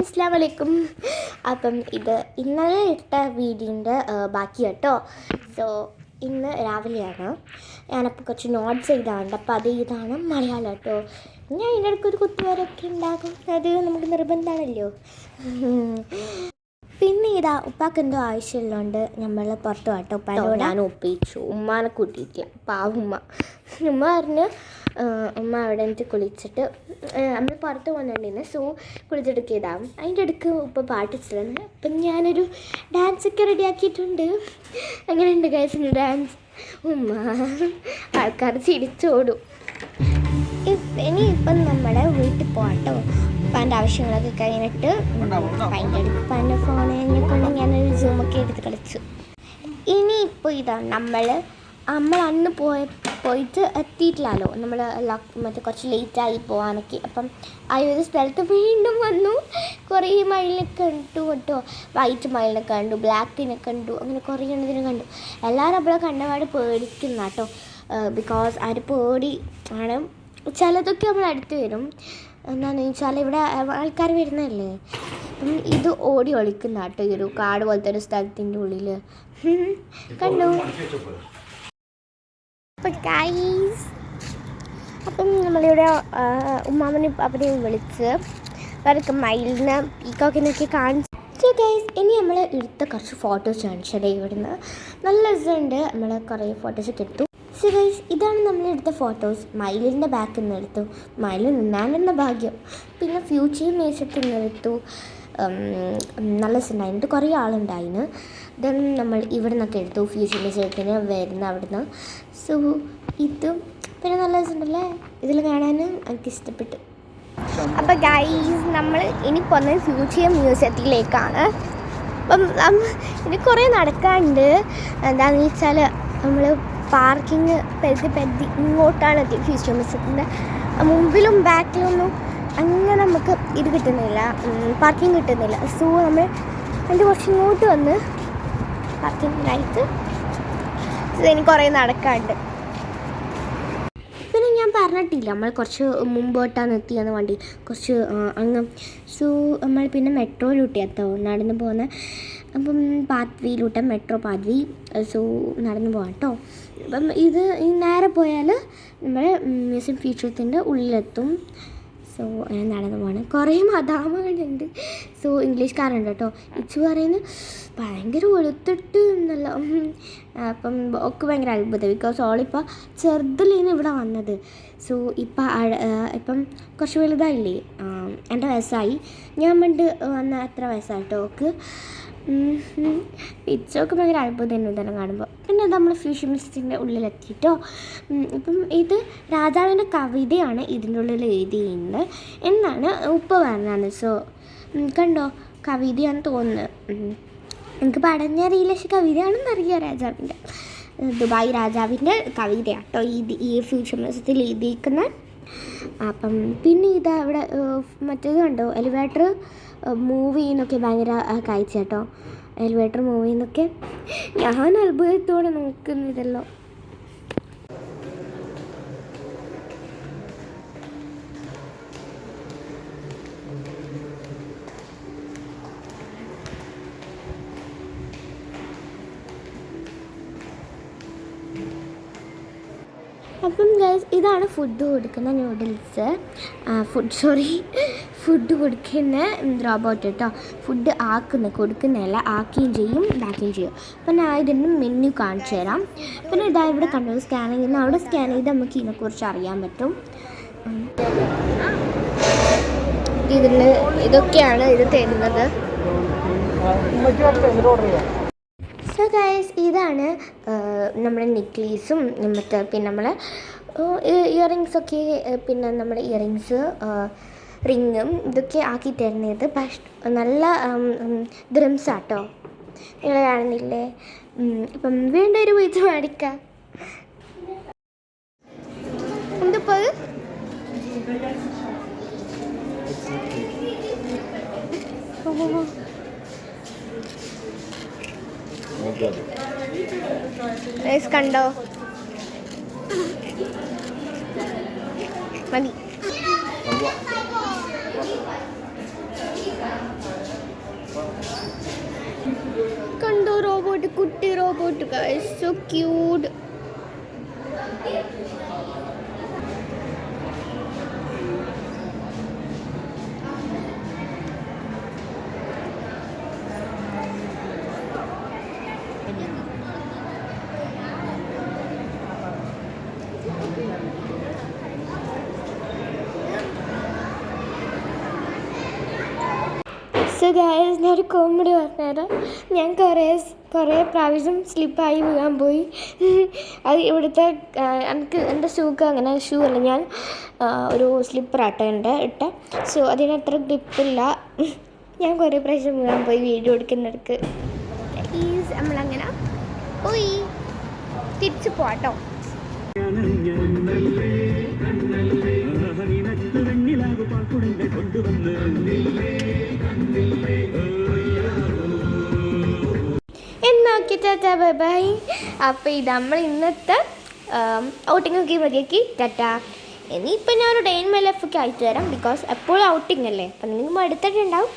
അസ്സാം വലൈക്കും അപ്പം ഇത് ഇന്നലെ ഇട്ട വീഡിയോന്റെ ബാക്കി കേട്ടോ. സോ ഇന്ന് രാവിലെയാണ്. ഞാനപ്പോൾ കുറച്ച് നോട്ട്സ് എഴുതാറുണ്ട് അപ്പോൾ അത് ഇതാണ് മലയാളം കേട്ടോ. ഞാൻ ഇതിന്റെ ഇടയ്ക്ക് ഒരു കുത്തുവരൊക്കെ ഉണ്ടാകും അത് നമുക്ക് നിർബന്ധമാണല്ലോ. പിന്നെ ഇതാ ഉപ്പാക്ക് എന്തോ ആവശ്യമുള്ളതുകൊണ്ട് നമ്മൾ പുറത്ത് പോട്ടോ ഉപ്പാനോട് ഞാൻ ഒപ്പിച്ചു. ഉമ്മാനെ കൂട്ടിയിട്ടില്ല പാവുമ്മ ഉമ്മ പറഞ്ഞ് ആ, ഉമ്മ അവിടെ എന്നിട്ട് കുളിച്ചിട്ട് നമ്മൾ പുറത്ത് പോകുന്നുണ്ടായിരുന്നു സോ കുളിച്ചെടുക്കിയതാവും അതിന്റെ ഇടയ്ക്ക് ഉപ്പ പാട്ടിച്ചിരുന്നു അപ്പം ഞാനൊരു ഡാൻസൊക്കെ റെഡിയാക്കിയിട്ടുണ്ട് അങ്ങനെയുണ്ട് ഗൈസിന്റെ ഡാൻസ് ഉമ്മ ആൾക്കാർ ചിരിച്ചോടും. ഇനി ഇപ്പം നമ്മുടെ വീട്ടിൽ പോകട്ടോ. ഉപ്പാന്റെ ആവശ്യങ്ങളൊക്കെ കഴിഞ്ഞിട്ട് അതിന്റെ അടുത്ത് ഉപ്പാന്റെ ഫോൺ കൊണ്ട് ഞാനൊരു സൂമൊക്കെ എടുത്ത് കളിച്ചു. ഇനിയിപ്പോൾ ഇതാണ് നമ്മൾ നമ്മൾ അന്ന് പോയ പോയിട്ട് എത്തിയിട്ടില്ലല്ലോ. നമ്മൾ മറ്റേ കുറച്ച് ലേറ്റായി പോകാനൊക്കെ അപ്പം ആ ഒരു സ്ഥലത്ത് വീണ്ടും വന്നു. കുറേ മയിലിനെ കണ്ടു കേട്ടോ. വൈറ്റ് മയിലിനെ കണ്ടു ബ്ലാക്കിനെ കണ്ടു അങ്ങനെ കുറേ എണ്ണത്തിനെ കണ്ടു. എല്ലാവരും അപ്പോൾ കണ്ടപാട് പേടിക്കുന്ന കേട്ടോ. ബിക്കോസ് അവർ പേടി ആണ്. ചിലതൊക്കെ നമ്മൾ അടുത്ത് വരും. എന്താണെന്ന് വെച്ചാൽ ഇവിടെ ആൾക്കാർ വരുന്നതല്ലേ? ഇത് ഓടി ഒളിക്കുന്ന കേട്ടോ ഈ ഒരു കാട് പോലത്തെ ഒരു സ്ഥലത്തിന്റെ ഉള്ളിൽ കണ്ടു? അപ്പം ഗൈസ് അപ്പം നമ്മളിവിടെ ഉമ്മാമനെ അവരെയും വിളിച്ച് അവർക്ക് മയിലിന് പീക്കോക്കിനൊക്കെ കാണിച്ചു ഗൈസ് ഇനി നമ്മൾ എടുത്ത കുറച്ച് ഫോട്ടോസ് കാണിച്ചത് ഇവിടുന്ന്. നല്ല രസമുണ്ട്. നമ്മൾ കുറേ ഫോട്ടോസൊക്കെ എടുത്തു. സോ ഗൈസ് ഇതാണ് നമ്മൾ എടുത്ത ഫോട്ടോസ് മയിലിന്റെ ബാക്കിൽ നിന്ന് എടുത്തു. മയിൽ നിന്നാലെന്ന ഭാഗ്യം. പിന്നെ ഫ്യൂച്ചർ മേശത്തിൽ നിന്ന് എടുത്തു. നല്ല രസമുണ്ടായിരുന്നു കുറേ ആളുണ്ടായിരുന്നു ദെൻ നമ്മൾ ഇവിടെ നിന്നൊക്കെ എടുത്തു. ഫ്യൂച്ചർ മേശത്തിന് വരുന്ന അവിടുന്ന്. സോ ഇതും പിന്നെ നല്ല രസമുണ്ടല്ലേ? ഇതിൽ കാണാനും എനിക്ക് ഇഷ്ടപ്പെട്ടു. അപ്പം ഗൈസ് നമ്മൾ ഇനി പോകുന്നത് ഫ്യൂച്ചർ മ്യൂസിയത്തിലേക്കാണ് അപ്പം ഇനി കുറേ നടക്കാനുണ്ട്. എന്താണെന്ന് വെച്ചാൽ നമ്മൾ പാർക്കിങ് പെരുതി പെരുതി ഇങ്ങോട്ടാണ് എത്തി ഫ്യൂച്ചർ മ്യൂസിയത്തിന്റെ മുമ്പിലും ബാക്കിലൊന്നും അങ്ങനെ നമുക്ക് ഇത് കിട്ടുന്നില്ല. പാർക്കിംഗ് കിട്ടുന്നില്ല. സോ നമ്മൾ അതിന്റെ കുറച്ച് ഇങ്ങോട്ട് വന്ന് പാർക്കിങ്ങിനായിട്ട് എനിക്ക് കുറേ നടക്കാണ്ട്. പിന്നെ ഞാൻ പറഞ്ഞിട്ടില്ല നമ്മൾ കുറച്ച് മുമ്പോട്ടാണ് എത്തിയെന്ന് വണ്ടി. കുറച്ച് അങ്ങ്. സോ നമ്മൾ പിന്നെ മെട്രോയിലൂട്ടി എത്തോ? നടന്ന് പോകുന്ന അപ്പം പാത്വിയിലൂട്ട മെട്രോ പാത്വി സോ നടന്നു പോകാം കേട്ടോ അപ്പം ഇത് നേരെ പോയാൽ നമ്മൾ മ്യൂസിയം ഫ്യൂച്ചറത്തിന്റെ ഉള്ളിലെത്തും. സോ ഞാൻ നടന്ന് കുറേ മദാമകളുണ്ട് സോ ഇംഗ്ലീഷ്കാരുണ്ട് കേട്ടോ. ഇച്ചു പറയുന്നത് ഭയങ്കര വെളുത്തിട്ട് എന്നല്ല. അപ്പം ഒക്കെ ഭയങ്കര അത്ഭുതം. ബിക്കോസ് ഓളിപ്പോൾ ചെറുതിലാണ് ഇവിടെ വന്നത്. സോ ഇപ്പം ഇപ്പം കുറച്ച് വലുതായില്ലേ? എന്റെ വയസ്സായി. ഞാൻ പണ്ട് വന്ന അത്ര വയസ്സായിട്ടോ ഓക്ക് പിച്ചൊക്കെ ഭയങ്കര അത്ഭുതം തന്നെ ഇതെല്ലാം കാണുമ്പോൾ പിന്നെ നമ്മൾ ഫ്യൂഷൻ മിസ്റ്റിന്റെ ഉള്ളിലെത്തിയിട്ടോ ഇപ്പം ഇത് രാജാവിന്റെ കവിതയാണ് ഇതിന്റെ ഉള്ളിൽ എഴുതിയിരുന്നത്. എന്നാണ് ഉപ്പ പറഞ്ഞത് സോ കണ്ടോ? കവിതയാണ് തോന്നുന്നത്. എനിക്ക് പടഞ്ഞറിയില്ല. പക്ഷെ കവിതയാണെന്ന് അറിയുക രാജാവിന്റെ ദുബായ് രാജാവിന്റെ കവിതയാണ് കേട്ടോ ഈ ഈ ഫ്യൂഷൻ മ്യൂസിയത്തിൽ എഴുതിയിരിക്കുന്ന അപ്പം പിന്നെ ഇതാ ഇവിടെ മറ്റേത് കണ്ടോ എലിവേറ്റർ? മൂവ് ചെയ്യുന്നൊക്കെ ഭയങ്കര കാഴ്ച കേട്ടോ എലിവേറ്റർ മൂവ് ചെയ്യുന്നൊക്കെ ഞാൻ അത്ഭുതത്തോടെ നോക്കുന്നതല്ലോ അപ്പം ഗൈസ് ഇതാണ് ഫുഡ് കൊടുക്കുന്ന നൂഡിൽസ് ഫുഡ് സോറി ഫുഡ് കൊടുക്കുന്ന റോബോട്ട് കേട്ടോ ഫുഡ് ആക്കുന്ന കൊടുക്കുന്നതല്ല ആക്കുകയും ചെയ്യും ഇതാക്കുകയും ചെയ്യും. അപ്പം ഞാൻ ഇതിന്റെ മെനു കാണിച്ചു തരാം. പിന്നെ ഇതാ ഇവിടെ കണ്ടത് സ്കാൻ ചെയ്യുന്ന അവിടെ സ്കാൻ ചെയ്ത് നമുക്ക് ഇതിനെക്കുറിച്ച് അറിയാൻ പറ്റും. ഇതിൽ ഇതൊക്കെയാണ് ഇത് തരുന്നത്. സോ ഗൈസ് ഇതാണ് നമ്മുടെ നെക്ലേസും മറ്റേ പിന്നെ നമ്മളെ ഇയറിങ്സൊക്കെ പിന്നെ നമ്മുടെ ഇയറിങ്സ് റിങ്ങും ഇതൊക്കെ ആക്കി തരുന്നത് പക്ഷെ നല്ല ഡ്രംസ് ആട്ടോ നിങ്ങൾ കാണുന്നില്ലേ? അപ്പം ഒരു പോയിട്ട് മേടിക്കാം. എന്തിപ്പോൾ അത്? കണ്ടോ? മതി. Robot guys so cute so guys ഞാനൊരു കോമഡി പറഞ്ഞുതരാം. ഞാൻ കുറേ കുറേ പ്രാവശ്യം സ്ലിപ്പായി വീഴാൻ പോയി. അത് ഇവിടുത്തെ എനിക്ക് എന്റെ ഷൂക്ക് അങ്ങനെ ഷൂ അല്ല. ഞാൻ ഒരു സ്ലിപ്പറാട്ടോ എന്റെ ഇട്ട. സോ അതിന് അത്ര ഗ്രിപ്പില്ല ഞാൻ കുറേ പ്രാവശ്യം വീഴാൻ പോയി വീഡിയോ എടുക്കുന്നിടക്ക് പ്ലീസ് നമ്മളങ്ങനെ പോയി. തിരിച്ചു പോട്ടോ എന്നാക്കി ടാറ്റാ ബൈ ബൈ. അപ്പോൾ ഇത് നമ്മൾ ഇന്നത്തെ ഔട്ടിംഗ് ഒക്കെ മതിയാക്കി ടാറ്റാ. ഇനിയിപ്പോൾ ഞാനൊരു ഡെയിൻ മൈ ലൈഫൊക്കെ അയച്ചു തരാം ബിക്കോസ് എപ്പോഴും ഔട്ടിംഗ് അല്ലേ? അപ്പം നിങ്ങൾക്ക് മടുത്തിട്ടുണ്ടാവും